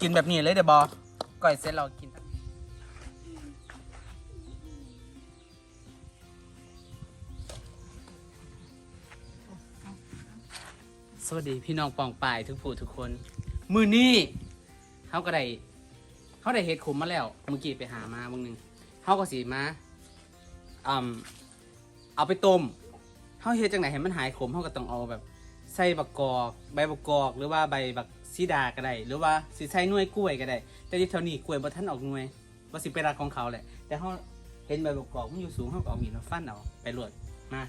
กินแบบนี้เลยเดี๋ยวบอก่อยเสร็จเรากินสวัสดีพี่น้องปองปายทุกผู้ทุกคน มือนี้เขาก็ได้เขาได้เห็ดขมมาแล้วเมื่อกี้ไปหามาบางหนึ่งเขาก็สีมาอืมเอาไปต้มเขาเฮ็ดจังไหนให้มันหายขมเขาก็ต้องเอาแบบใส่บักกอก ใบบักกอกหรือว่าใบบัก ซีดาก็ได้ หรือว่าสิใส่หน่วยกล้วยก็ได้ แต่ที่เท่านี้กล้วยบ่ทันออกหน่วยว่าสิเป็นรักของเขาแหละ แต่เขาเห็นใบบักกอกมันอยู่สูงเขาก็เอามีดมาฟันเอาไปรวดมา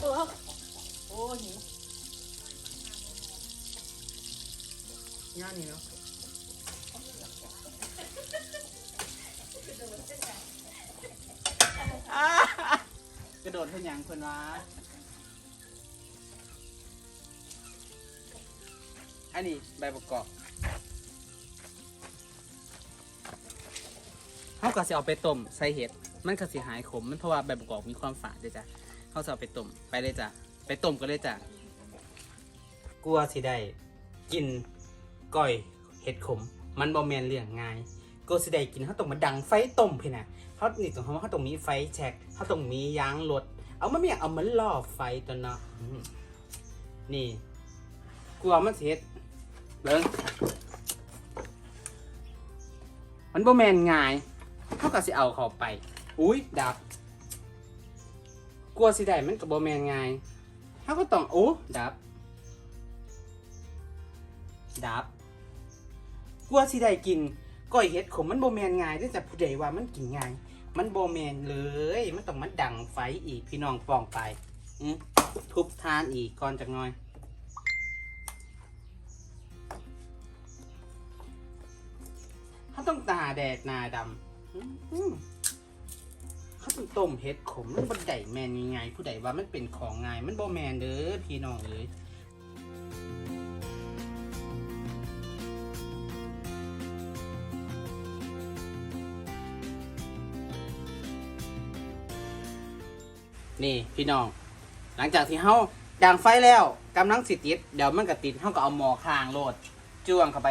โอ้โหิวย่านี่เนาะกระโดดเพื่อนยังเพื่อนวะ อันนี้ใบประกอบเขาก็สิเอาไปต้มใส่เห็ด มันก็สิหายขม มันเพราะว่าใบประกอบมีความฝาดเด้อจ้ะเขาจะเอาไปต้มไปเลยจ้ะ ไปต้มก็เลยจ้ะกลัวสิได้กินก้อยเห็ดขม มันบ่แมนเรื่องง่ายก็สิได้กินเขาต้องมาดังไฟต้มพี่นะเขานี่ต้องเขาต้องมีไฟแช็กเขาต้องมียางรถเอามาเมียเอามันล่อไฟตัวเนาะนี่กลัวมันเฮ็ด เบิ่งมันบ่แมนง่ายเขาก็สิเอาเข้าไป อุ้ยดับ กลัวสิได้มันก็บ่แมนง่ายเขาก็ต้องโอ้ดับ ดับ กลัวสิได้กินก้อยเห็ดขมมันโบแมนง่ายที่จะผู้ใดว่ามันกินง่าย มันโบแมนเลย มันต้องมันดังไฟอีกพี่น้องปองไปอื้อทุบทานอีกก่อนจากน้อย ต้องตาแดกหนาดำอื้อหือเขาต้องต้มเห็ดขมมันบ่ได้แมนง่ายๆผู้ใดว่ามันเป็นของง่ายมันโบแมนเด้อพี่น้องเอ้ยนี่พี่น้อง หลังจากที่เฮาดังไฟแล้วกำลังสิติด เดี๋ยวมันก็ติดเฮาก็เอาหม้อข้างโลดจ้วงเข้าไป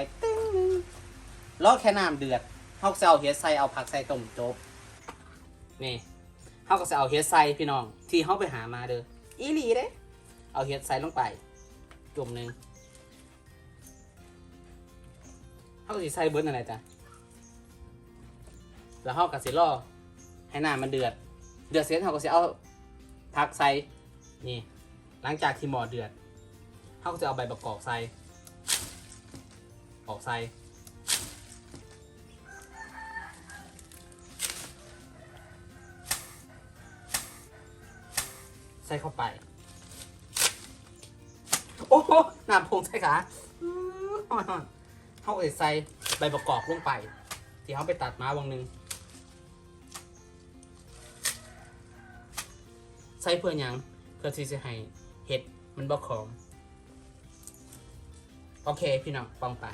รอแค่น้ำเดือดเฮาก็จะเอาเฮ็ดใส่เอาผักใส่ต้มจบนี่เฮาก็จะเอาเฮ็ดใส่พี่น้อง ที่เฮาไปหามาเด้ออีหลีเด้เอาเฮ็ดใส่ลงไป จุ่มหนึงเฮาก็สิใส่เบิดนั่นแหละจ้ะแล้วเฮาก็สิรอให้น้ำมันเดือด เดือดเสร็จเฮาก็สิเอาพักใส่นี่ หลังจากที่หมอเดือดเขาก็จะเอาใบประกอบใส่ออกใส่ ใส่เข้าไป โอ้โหน้ำพงใส่ขาอื้ออ่อนๆเขาก็จะใส่ใบประกอบลงไป ที่เขาไปตัดมาวังหนึ่งใส่เพื่อหยังเพื่อที่จะให้เห็ดมันบ่ขมโอเคพี่น้องปองไป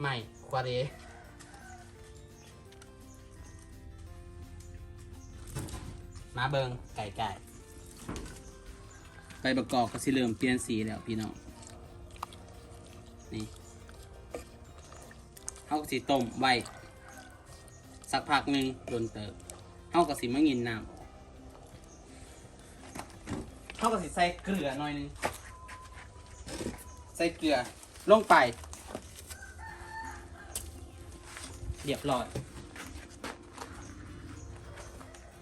ไม่ควาเร มาเบิงไก่ไก่ใบประกอบก็สิเริ่มเปลี่ยนสีแล้วพี่น้อง นี่เขาก็สิต้มไว้สักพักหนึ่งโดนเติบเท่ากับสิมางินน้ำเท่ากับสิใส่เกลือหน่อยนึง ใส่เกลือลงไป เรียบร้อย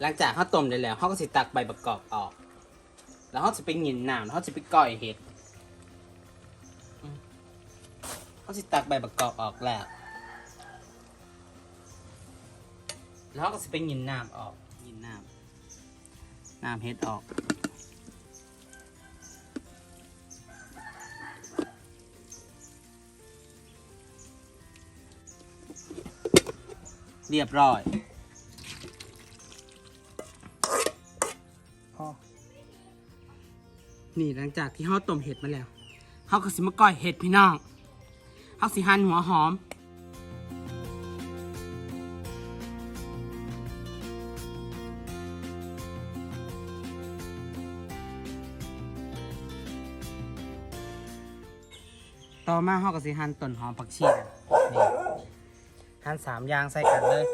หลังจากเขาต้มได้แล้วเขาก็สิตักใบประกอบออก แล้วเขาจะไปงินน้ำแล้วเขาจะไปก้อยเห็ดเขาสิตักใบประกอบออกแล้ว แล้วก็จะไปยินน้ำออกยินน้ำน้ำเฮ็ดออกเรียบร้อย นี่หลังจากที่เขาต้มเห็ดมาแล้วเขาก็สิมาก้อยเห็ดพี่น้องเขาสิหั่นหัวหอม ต่อมาเฮาก็สิหั่นต้นหอมผักชีกันนี่หั่นสามอย่างใส่กันเลย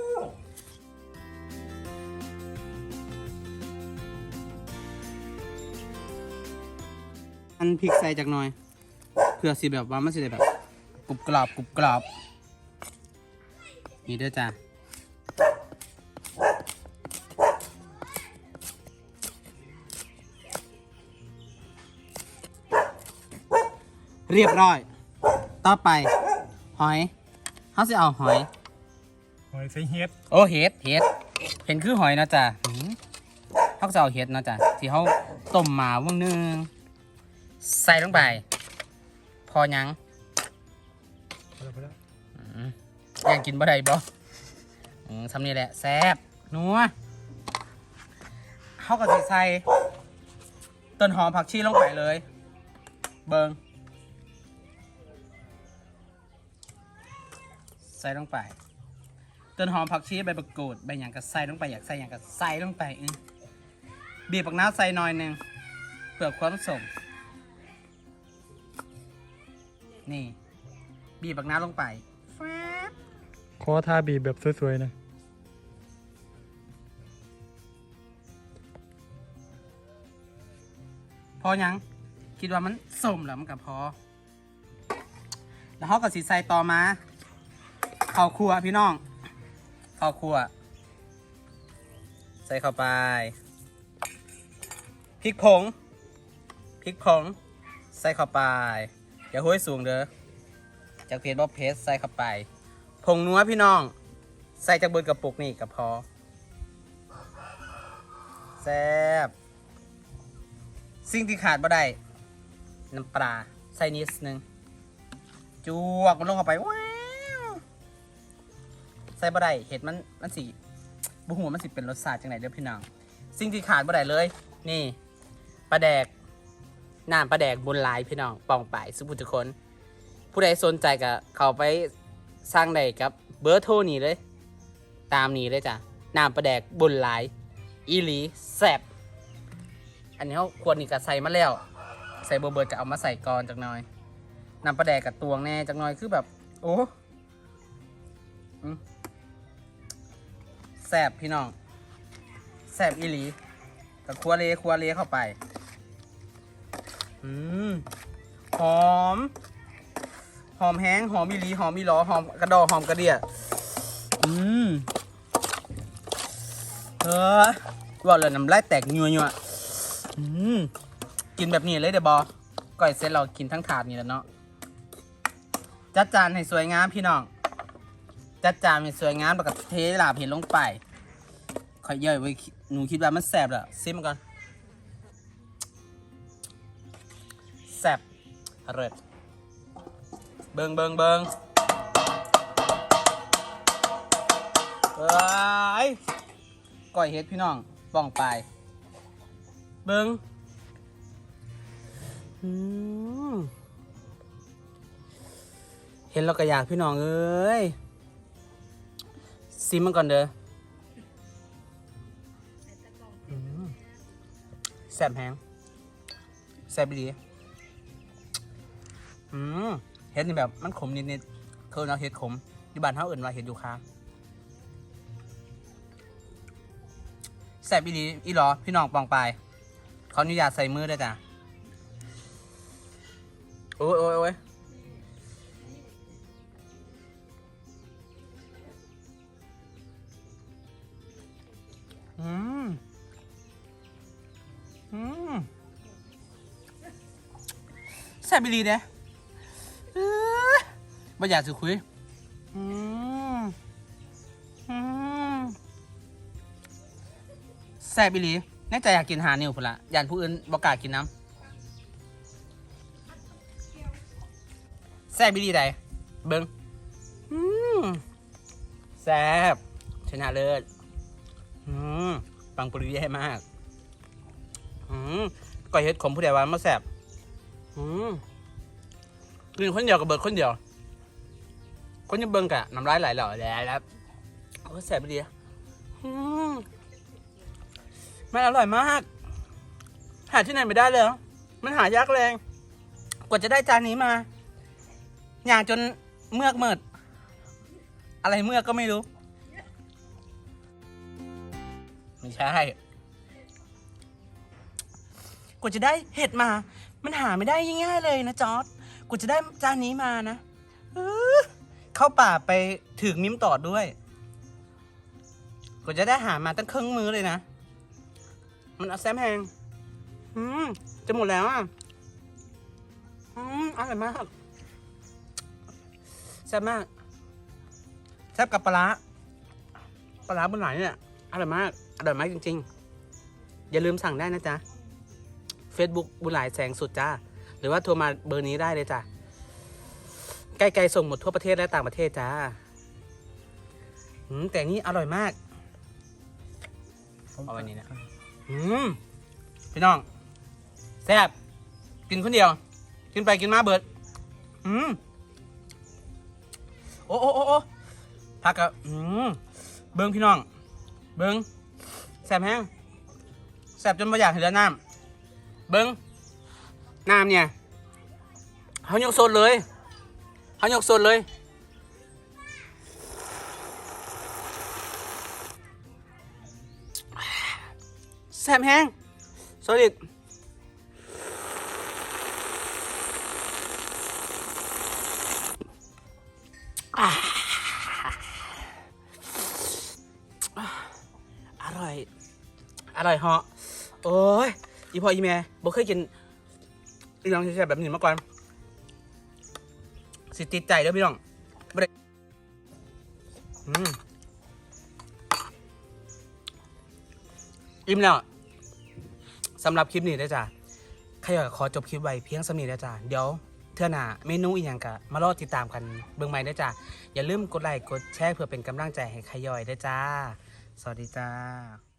พริกใส่จากหน่อยเพื่อสิแบบว่ามันสิได้แบบกรุบกรอบกรุบกรอบนี่เด้อจ้าเรียบร้อย ต่อไป หอยเขาสิเอาหอย หอยใส่เฮ็ด โอ้เห็ดเห็ดเห็นคือหอยนะจ๊ะหืมเขาก็จะเอาเห็ดนะจ๊ะที่เขาต้มมาว่างนึง ใส่ลงไป พอยังพอแล้วพอแล้วอืมยังกินบ่ได้บ่อืมทำนี่แหละแซ่บนัวเขาก็จะใส่ต้นหอมผักชีลงไปเลย เบิงใส่ลงไป ต้นหอมผักชีใบมะกรูดใบหยางก็ใส่ลงไปอยากใส่หยางก็ใส่ลงไปอื้อบีบปักน้ำใส่หน่อยหนึ่งเพื่อความสม นี่ บีบปักน้ำลงไปแฟบขอทาบีบแบบสวยๆนะพอยัง คิดว่ามันสมแล้วมันก็พอ แล้วเขาก็สีใส่ต่อมาข้าวคั่วพี่น้องข้าวคั่วใส่เข้าไปพริกผงพริกผงใส่เข้าไป อย่าห้วยสูงเด้อจากเพจบ่เพจใส่เข้าไป ผงนัวพี่น้อง ใส่จากเบนกระปุกนี่ก็พอแซ่บสิ่งที่ขาดบ่ได้น้ำปลาใส่นิดนึงจวกมันลงเข้าไปว้าวใส่บ่ได้เห็ดมันมันสีบุหัวมันสิเป็นรสชาติจังไหนเด้อพี่น้องสิ่งที่ขาดบ่ได้เลย นี่ปลาแดก น้ำปลาแดกบนลายพี่น้องปองป่ายสุภุทุกคน ผู้ใดสนใจก็เข้าไปสร้างได้กับเบอร์โทรนี้เลย ตามนี้เลยจ้ะน้ำปลาแดกบนลาย อีหลีแซบอันนี้เขาควรนี่ก็ใส่มาแล้ว ใส่เบอร์เบิร์ก็เอามาใส่ก่อนจักหน่อยน้ำปลาแดกกับตวงแน่จักหน่อยคือแบบ โอ้แซบพี่น้องแซบอีหลีกับครัวเลครัวเลเข้าไป อืมหอม หอมแห้งหอมอีลีหอมอีหลอหอมกระดอหอมกระเดียอืมเออว่าเลยน้ำลายแตกยัวยัวอืมกินแบบนี้เลยเดี๋ยวบอก่อยเสร็จเรากินทั้งถาดนี่แหล้วเนาะจัดจานให้สวยงามพี่น้องจัดจานให้สวยงามแล้วก็เทลาบเห็นลงไปข่อยย่อยไว้หนูคิดว่ามันแสบแล้วซิมก่อน แสบเริดเบิงเบิงเบิงเอ้ยก้อยเฮ็ดพี่น้องป้องไป เบิงเห็นแล้วก็อยากพี่น้องเอ้ยซิมมันก่อนเด้อแซ่บแฮงแซ่บดี อืมเห็ดนี่แบบมันขมนิดๆคือเราเห็ดขมที่บ้านเขาเอื่นว่าเห็ดยูคาแซ่บอีหลีอีหรอพี่น้องปองไปายขออนุญาตใส่มือด้วยจ้ะโอ้ยโอ้ยโอ้ยอืมอืมแซ่บอีหลีเด้เอ้ย บ่อยากจะคุยอืมอืมแซ่บอีหลีแน่ใจอยากกินหานิ้วพุ่นละยานผู้อื่นบอกกล้ากินน้ำแซ่บอีหลีใดเบิ้งอืมแซ่บชนะเลิศอืมปังปรีแย่มากอืมก่อยเฮ็ดขมผู้ใดว่ามาแซ่บอืมกินคนเดียวกับเบิดคนเดียว คนยังเบิ่งกะน้ำลายไหลเหล่อแล้วแล้วโอ้แซ่บอีหลีอืมมันอร่อยมาก หาที่ไหนไม่ได้เลย มันหายากแรง กว่าจะได้จานนี้มา อย่างจนเมือกเมิด อะไรเมือกก็ไม่รู้ ไม่ใช่กูจะได้เห็ดมา มันหาไม่ได้ง่ายๆเลยนะจอร์ดกูจะได้จานนี้มานะ เข้าป่าไปถึงมิมตอดด้วยกูจะได้หามาตั้งครึ่งมือเลยนะ มันเอาแซมแหงอืมจะหมดแล้วอะ อืมอร่อยมากแซ่บมากแซ่บกับปลาร้าปลาร้าบนไหลเนี่ยอร่อยมากอร่อยมากจริง ๆ อย่าลืมสั่งได้นะจ๊ะ Facebook บุญหลายแสงสุดจ้า หรือว่าโทรมาเบอร์นี้ได้เลยจ้ะ ใกล้ๆส่งหมดทั่วประเทศและต่างประเทศจ้าอืมแต่นี่อร่อยมากเอาไว้นี่นะอืมพี่น้องแซ่บกินคนเดียว กินไปกินมาเบิด อืมโอ้โอ้โอ้โอ้พักกับอืมเบิ้งพี่น้อง เบิ้งแซ่บแห้งแซ่บจนไม่อยากเห็นแล้วน้ำเบิ้งน้ำเนี่ยเขายกโซนเลย เขายกโซนเลย แซ่บแห้งโซลิดอ่าอร่อย อร่อยเหาะ โอ้ย อีพ่ออีแม่บ่เคยกินอีน้องแซ่บๆแบบนี้มาก่อน สิติดใจเด้อพี่น้องบ่ได้อืมอิ่มแล้วสำหรับคลิปนี้ได้อจ้ะใครอยากขอจบคลิปไว้เพียงสำนี้ได้อจ้ะเดี๋ยวเท่าหน้าเมนูอีกอย่างกะมารอติดตามกันเบิ่งใหม่ได้อจ้ะอย่าลืมกดไลค์กดแชร์เพื่อเป็นกำลังใจให้ขยอยได้อจ้า สวัสดีจ้า